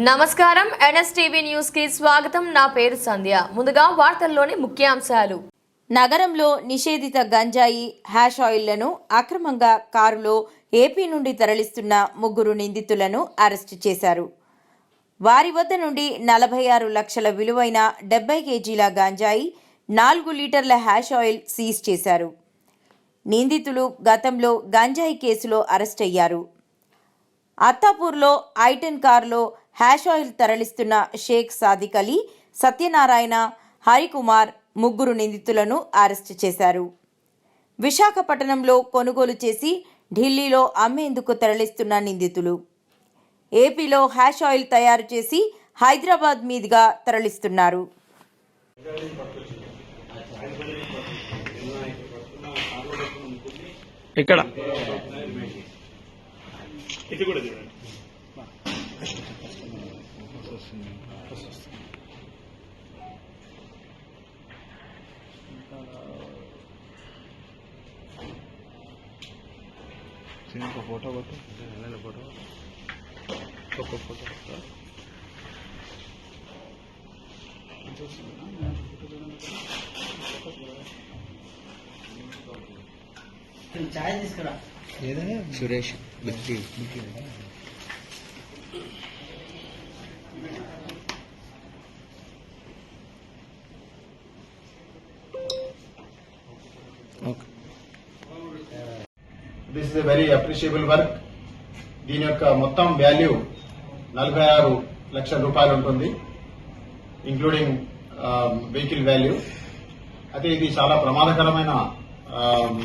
నమస్కారం. ఎన్ఎస్టీవీ న్యూస్కి స్వాగతం. నా పేరు సంధ్య. ముందుగా వార్తల్లోని ముఖ్యాంశాలు. నగరంలో నిషేధిత గంజాయి హ్యాష్ ఆయిల్లను అక్రమంగా కారులో ఏపీ నుండి తరలిస్తున్న ముగ్గురు నిందితులను అరెస్టు చేశారు. వారి వద్ద నుండి నలభై ఆరు లక్షల విలువైన డెబ్బై కేజీల గంజాయి నాలుగు లీటర్ల హ్యాష్ ఆయిల్ సీజ్ చేశారు. నిందితులు గతంలో గంజాయి కేసులో అరెస్ట్ అయ్యారు. అత్తాపూర్లో ఐటెన్ కారులో హ్యాష్ ఆయిల్ తరలిస్తున్న షేక్ సాదిక్ అలీ సత్యనారాయణ హరికుమార్ ముగ్గురు నిందితులను అరెస్టు చేశారు. విశాఖపట్నంలో కొనుగోలు చేసి ఢిల్లీలో అమ్మేందుకు తరలిస్తున్న నిందితులు. ఏపీలో హ్యాష్ ఆయిల్ తయారు చేసి హైదరాబాద్ మీదుగా తరలిస్తున్నారు. ఇక్కడ. ఇది కూడా చూడండి. ఒక ఫోటో కొట్టు ఫోటో ఒక్క ఫోటో చాయ్ తీసుకురా Suresh Bikki okay this is a very appreciable work దీని యొక్క మొత్తం వాల్యూ నలభై ఆరు లక్షల రూపాయలు ఉంటుంది ఇంక్లూడింగ్ వెహికల్ వాల్యూ అయితే ఇది చాలా ప్రమాదకరమైన um,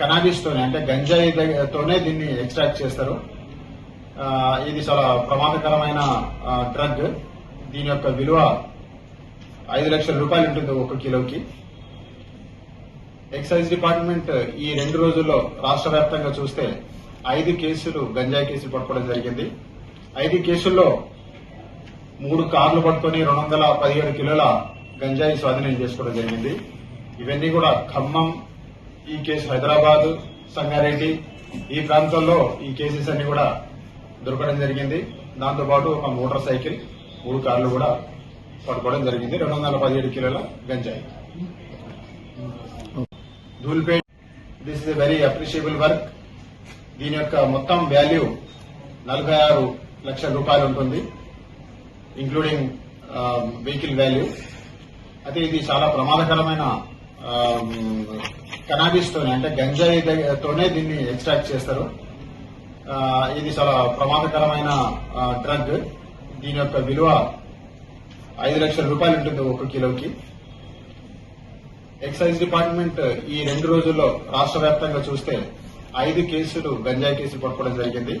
కనాబిస్తోనే అంటే గంజాయి తోనే దీన్ని ఎక్స్ట్రాక్ట్ చేస్తారు. ఇది చాలా ప్రమాదకరమైన డ్రగ్ దీని యొక్క విలువ ఐదు లక్షల రూపాయలు ఉంటుంది ఒక కిలోకి. ఎక్సైజ్ డిపార్ట్మెంట్ ఈ రెండు రోజుల్లో రాష్ట్ర వ్యాప్తంగా చూస్తే ఐదు కేసులు గంజాయి కేసులు పట్టుకోవడం జరిగింది. ఐదు కేసుల్లో మూడు కార్లు పట్టుకొని రెండు వందల పదిహేడు కిలోల గంజాయి స్వాధీనం చేసుకోవడం జరిగింది. ఇవన్నీ కూడా ఖమ్మం ఈ కేసు హైదరాబాద్ సంగారెడ్డి ఈ ప్రాంతాల్లో ఈ కేసెస్ అన్ని కూడా దొరకడం జరిగింది. దాంతోపాటు ఒక మోటార్ సైకిల్ మూడు కార్లు కూడా పట్టుకోవడం జరిగింది. రెండు వందల పదిహేడు కిలోల గంజాయి. Dhoolpet this is a very appreciable work దీని యొక్క మొత్తం వాల్యూ నలభై ఆరు లక్షల రూపాయలు ఉంటుంది. ఇంక్లూడింగ్ వెహికల్ వాల్యూ అయితే ఇది చాలా ప్రమాదకరమైన um, కనాబిస్తోనే అంటే గంజాయి తోనే దీన్ని ఎక్స్ట్రాక్ట్ చేస్తారు. ఇది చాలా ప్రమాదకరమైన డ్రగ్. దీని యొక్క విలువ ఐదు లక్షల రూపాయలు ఉంటుంది ఒక కిలోకి. ఎక్సైజ్ డిపార్ట్మెంట్ ఈ రెండు రోజుల్లో రాష్ట్ర వ్యాప్తంగా చూస్తే ఐదు కేసులు గంజాయి కేసులు పట్టుకోవడం జరిగింది.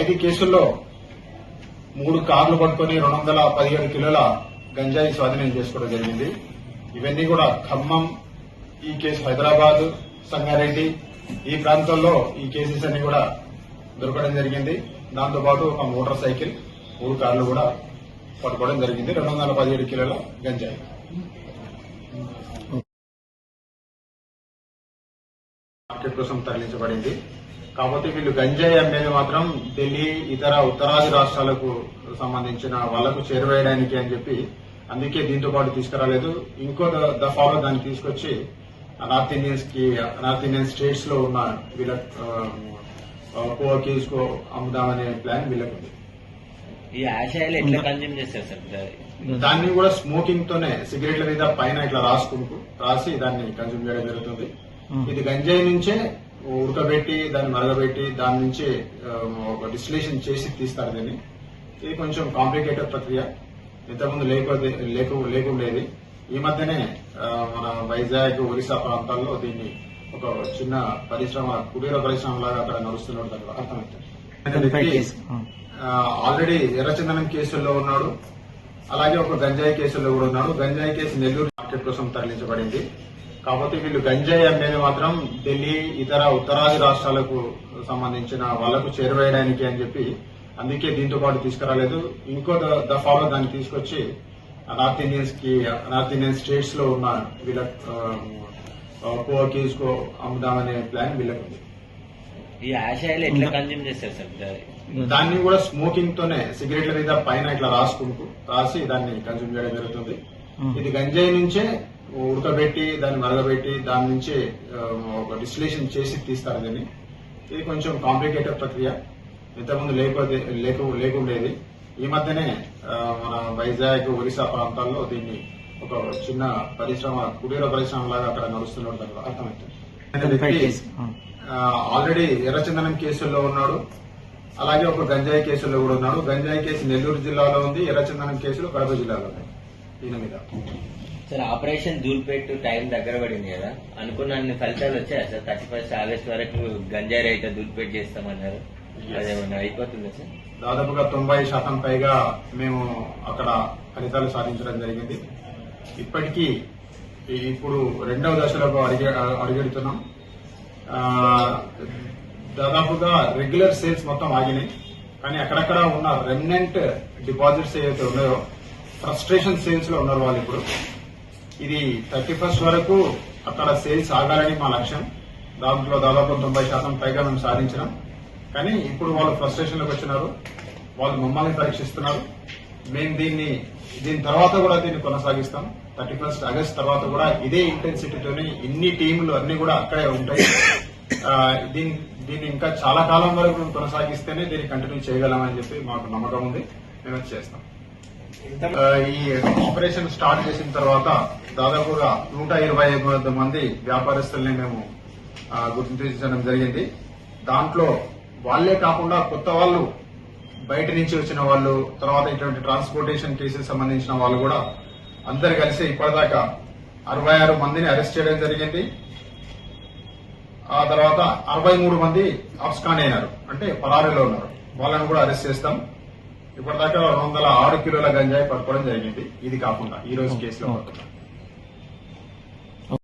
ఐదు కేసుల్లో మూడు కార్లు పట్టుకొని రెండు వందల పదిహేడు కిలోల గంజాయి స్వాధీనం చేసుకోవడం జరిగింది. ఇవన్నీ కూడా ఖమ్మం ఈ కేసు హైదరాబాద్ సంగారెడ్డి ఈ ప్రాంతాల్లో ఈ కేసెస్ అన్ని కూడా దొరకడం జరిగింది. దాంతోపాటు ఒక మోటార్ సైకిల్ మూడు కార్లు కూడా పట్టుకోవడం జరిగింది. రెండు వందల పదిహేడు కిలోల గంజాయి. మార్కెట్ కోసం తరలించబడింది. కాకపోతే వీళ్ళు గంజాయి అమ్మేది మాత్రం ఢిల్లీ ఇతర ఉత్తరాది రాష్ట్రాలకు సంబంధించిన వాళ్ళకు చేరువేయడానికి అని చెప్పి అందుకే దీంతో పాటు తీసుకురాలేదు. ఇంకో ద- దఫాలో దాన్ని తీసుకొచ్చి నార్త్ ఇండియన్స్కి నార్త్ ఇండియన్ స్టేట్స్లో ఉన్న వీళ్ళ పోర్ కేస్కు అమ్ముదామనే ప్లాన్ వీళ్ళకి ఉంది ఈ ఆశయాలు ఎట్లా కన్జ్యూమ్ చేస్తారు సార్ దాన్ని? కూడా స్మోకింగ్ తోనే సిగరెట్ల మీద పైన ఇట్లా రాసుకుంటూ రాసి దాన్ని కన్జ్యూమ్ చేయడం జరుగుతుంది. ఇది గంజాయి నుంచే ఉడకబెట్టి దాన్ని మరగబెట్టి దాని నుంచి ఒక డిస్టిలేషన్ చేసి తీస్తారు దీన్ని. ఇది కొంచెం కాంప్లికేటెడ్ ప్రక్రియ. ఇంతకుముందు లేకపోతే లేకు లేకుండేది. ఈ మధ్యనే మన వైజాగ్ ఒరిస్సా ప్రాంతాల్లో దీన్ని ఒక చిన్న పరిశ్రమ కుటీర పరిశ్రమ లాగా అక్కడ నడుస్తున్నట్టు దానికి అర్థమవుతుంది ఆల్రెడీ ఎర్రచందనం కేసుల్లో ఉన్నాడు అలాగే ఒక గంజాయి కేసులో కూడా ఉన్నాడు. గంజాయి కేసు నెల్లూరు మార్కెట్ కోసం తరలించబడింది. కాకపోతే వీళ్ళు గంజాయి అమ్మేది మాత్రం ఢిల్లీ ఇతర ఉత్తరాది రాష్ట్రాలకు సంబంధించిన వాళ్ళకు చేరువేయడానికి అని చెప్పి అందుకే దీంతో పాటు తీసుకురాలేదు. ఇంకో దఫాలో దాన్ని తీసుకొచ్చి నార్త్ ఇండియన్స్కి నార్త్ ఇండియన్ స్టేట్స్లో ఉన్న వీళ్ళ పోర్ కేస్కు అమ్ముదామనే ప్లాన్ వీళ్ళకి ఉంది ఈ ఆయిల్ ఎట్లా కన్జ్యూమ్ చేస్తారు సార్ దాన్ని? కూడా స్మోకింగ్ తోనే సిగరెట్ల మీద పైన ఇట్లా రాసుకుంటూ రాసి దాన్ని కన్జ్యూమ్ చేయడం జరుగుతుంది. ఇది గంజాయి నుంచే ఉడకబెట్టి దాన్ని మరగబెట్టి దాని నుంచి ఒక డిస్టిలేషన్ చేసి తీస్తారు దీన్ని. ఇది కొంచెం కాంప్లికేటెడ్ ప్రక్రియ. ఇంతకుముందు లేకపోతే లేకు లేకుండేది. ఈ మధ్యనే ఆ, మన వైజాగ్ ఒరిస్సా ప్రాంతాల్లో దీన్ని ఒక చిన్న పరిశ్రమ కుటీర పరిశ్రమ లాగా అక్కడ అర్థమవుతుంది ఆయన వ్యక్తి ఆల్రెడీ ఎర్రచందనం కేసుల్లో ఉన్నాడు. అలాగే ఒక గంజాయి కేసులో కూడా ఉన్నాడు. గంజాయి కేసు నెల్లూరు జిల్లాలో ఉంది ఎర్రచందనం కేసులు కడప జిల్లాలో ఉన్నాయి. ఈయన మీద. సార్ ఆపరేషన్ ధూల్పేట్ టైం దగ్గర పడింది కదా? అనుకున్న అన్ని ఫలితాలు వచ్చాయా సార్? థర్టీ ఫస్ట్ ఆగస్ట్ వరకు గంజాయి రైతు ధూల్పేట్ చేస్తామన్నారు. అదేమన్నా అయిపోతుందా సార్? దాదాపుగా తొంభై శాతం పైగా మేము అక్కడ ఫలితాలు సాధించడం జరిగింది. ఇప్పటికీ ఇప్పుడు రెండవ దశలో అడిగే అడుగెడుతున్నాం. దాదాపుగా రెగ్యులర్ సేల్స్ మొత్తం ఆగినాయి. కానీ అక్కడక్కడ ఉన్న రెమినెంట్ డిపాజిట్స్ ఏవైతే ఉన్నాయో ఫ్రస్ట్రేషన్ సేల్స్లో ఉన్నారు వాళ్ళు ఇప్పుడు. ఇది థర్టీ ఫస్ట్ వరకు అక్కడ సేల్స్ ఆగాలని మా లక్ష్యం. దాంట్లో దాదాపు తొంభై శాతం పైగా మేము సాధించినాం. కానీ ఇప్పుడు వాళ్ళు ఫ్రస్ట్రేషన్లోకి వచ్చినారు. వాళ్ళు మమ్మల్ని పరీక్షిస్తున్నారు. మేము దీన్ని దీని తర్వాత కూడా దీన్ని కొనసాగిస్తాం. థర్టీ ఫస్ట్ ఆగస్ట్ తర్వాత కూడా ఇదే ఇంటెన్సిటీతోని ఇన్ని టీంలు అన్ని కూడా అక్కడే ఉంటాయి. దీని దీన్ని దీన్ని ఇంకా చాలా కాలం వరకు మేము కొనసాగిస్తేనే దీన్ని కంటిన్యూ చేయగలమని చెప్పి మాకు నమ్మకం ఉంది. మేము చేస్తాం. ఈ ఆపరేషన్ స్టార్ట్ చేసిన తర్వాత దాదాపుగా నూట ఇరవై ఐదు మంది వ్యాపారస్తుల్ని మేము గుర్తించడం జరిగింది. దాంట్లో వాళ్ళే కాకుండా కొత్త వాళ్ళు బయట నుంచి వచ్చిన వాళ్ళు తర్వాత ఇటువంటి ట్రాన్స్పోర్టేషన్ కేసెస్ సంబంధించిన వాళ్ళు కూడా అందరు కలిసి ఇప్పటిదాకా అరవై ఆరు మందిని అరెస్ట్ చేయడం జరిగింది. ఆ తర్వాత అరవై మూడు మంది అబ్స్కాన్ అయినారు. అంటే పరారీలో ఉన్నారు. వాళ్ళని కూడా అరెస్ట్ చేస్తాం. ఇప్పటిదాకా రెండు వందల ఆరు కిలోల గంజాయి పట్టుకోవడం జరిగింది. ఇది కాకుండా ఈ రోజు కేసులో పట్టుకున్నాం.